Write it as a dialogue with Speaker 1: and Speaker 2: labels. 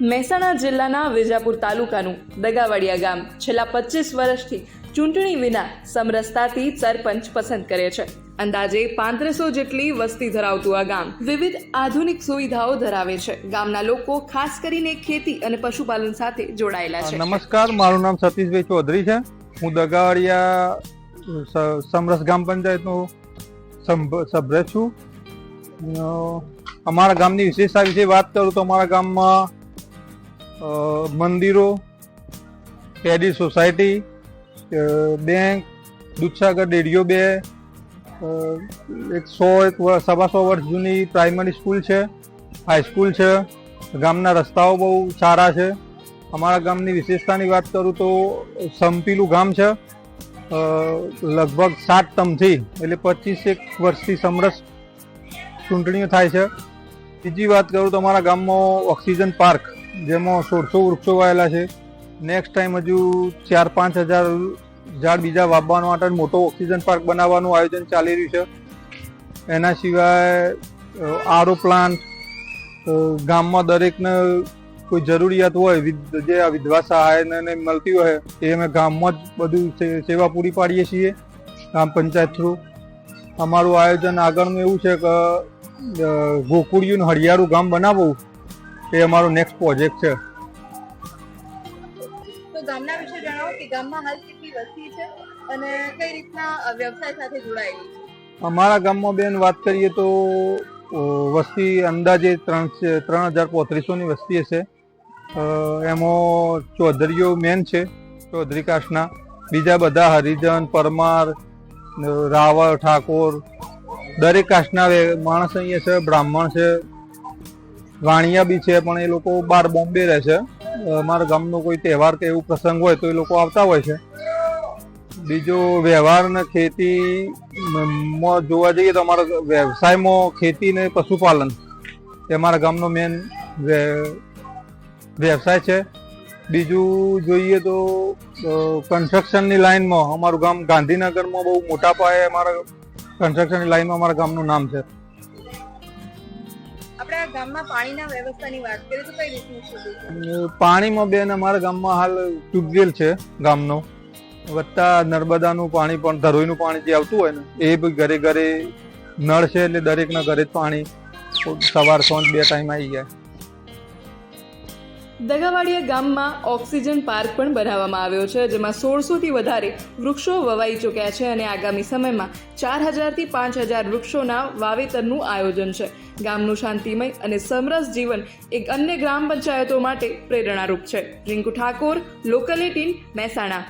Speaker 1: મહેસાણા જિલ્લાના વિજાપુર તાલુકાનું દગાવાડિયા ગામ છેલ્લા પચીસ વર્ષથી ચૂંટણી વિના સમરસતાથી સરપંચ પસંદ કરે છે. અંદાજે પાંત્રીસો જેટલી વસ્તી ધરાવતું આ ગામ વિવિધ આધુનિક સુવિધાઓ ધરાવે છે. ગામના લોકો ખાસ કરીને ખેતી અને પશુપાલન સાથે જોડાયેલા છે.
Speaker 2: નમસ્કાર, મારું નામ સતીશભાઈ ચૌધરી છે. હું દગાવાડિયા સમરસ ગામ પંચાયતનો સંભ- સભ્ય છું. અમારા ગામની વિશેષતા વિશે વાત કરું તો અમારા ગામમાં મંદિરો પેડી સોસાયટી બેંક, દૂધસાગર ડેડીઓ બે એક સો, એક સવા સો વર્ષ જૂની પ્રાઇમરી સ્કૂલ છે હાઈસ્કૂલ છે, ગામના રસ્તાઓ બહુ સારા છે. અમારા ગામની વિશેષતાની વાત કરું તો સંપીલું ગામ છે લગભગ સાત ટમથી એટલે પચીસ એક વર્ષથી સમરસ ચૂંટણીઓ થાય છે. બીજી વાત કરું તો અમારા ગામમાં ઓક્સિજન પાર્ક જેમાં સોળસો વૃક્ષો વાયેલા છે. નેક્સ્ટ ટાઈમ હજુ ચાર પાંચ હજાર ઝાડ બીજા વાવવાનો માટે મોટો ઓક્સિજન પાર્ક બનાવવાનું આયોજન ચાલી રહ્યું છે. એના સિવાય આરો પ્લાન્ટ ગામમાં દરેકને કોઈ જરૂરિયાત હોય જે આ વિધવા સહાયને મળતી હોય, એ અમે ગામમાં જ બધું સેવા પૂરી પાડીએ છીએ ગ્રામ પંચાયત થ્રુ. અમારું આયોજન આગળનું એવું છે કે ગોકુળિયું હરિયાળું ગામ બનાવવું. એ અમારો નેક્સ્ટ પ્રોજેક્ટ છે.
Speaker 3: તો ગામના વિશે જણાવો કે ગામમાં હાલ કેટલી વસ્તી છે અને કઈ રીતના વ્યવસાય સાથે જોડાયેલી છે?
Speaker 2: અમારા ગામમાં બેન વાત કરીએ તો વસ્તી અંદાજે ત્રણ ત્રણ હજાર પોત્રીસોની વસ્તી હશે. એમાં ચૌધરીઓ મેન છે ચૌધરી કાસ્ટના. બીજા બધા હરિજન પરમાર રાવળ ઠાકોર. દરેક કાસ્ટના માણસ અહીંયા છે બ્રાહ્મણ છે. વાણિયા બી છે, પણ એ લોકો બાર બોમ્બે રહે છે. અમારા ગામનો કોઈ તહેવાર કે એવું પ્રસંગ હોય તો એ લોકો આવતા હોય છે. બીજો વ્યવહાર ને ખેતી જોવા જઈએ તો અમારા વ્યવસાયમાં ખેતી ને પશુપાલન, એ અમારા ગામનો મેન વ્યવસાય છે. બીજું જોઈએ તો કન્સ્ટ્રક્શનની લાઇનમાં અમારું ગામ ગાંધીનગરમાં બહુ મોટા પાયે અમારા કન્સ્ટ્રક્શનની લાઈનમાં અમારા ગામનું નામ છે.
Speaker 3: ગામમાં પાણીના વ્યવસ્થાની
Speaker 2: પાણીમાં બેન અમારા ગામમાં હાલ ટ્યુબવેલ છે ગામનો. વત્તા નર્મદાનું પાણી પણ, ધરોઈનું પાણી જે આવતું હોય ને, એ ઘરે ઘરે નળ છે એટલે દરેકના ઘરે જ પાણી સવાર, સાંજ બે ટાઈમ આવી જાય.
Speaker 1: દગાવાડિયા ગામમાં ઓક્સિજન પાર્ક પણ બનાવવામાં આવ્યો છે, જેમાં સોળસોથી વધારે વૃક્ષો વવાઈ ચૂક્યા છે અને આગામી સમયમાં ચાર હજારથી પાંચ હજાર વૃક્ષોના વાવેતરનું આયોજન છે. ગામનું શાંતિમય અને સમરસ જીવન એક અન્ય ગ્રામ પંચાયતો માટે પ્રેરણારૂપ છે. Rinku Thakor local eighteen Mehsana.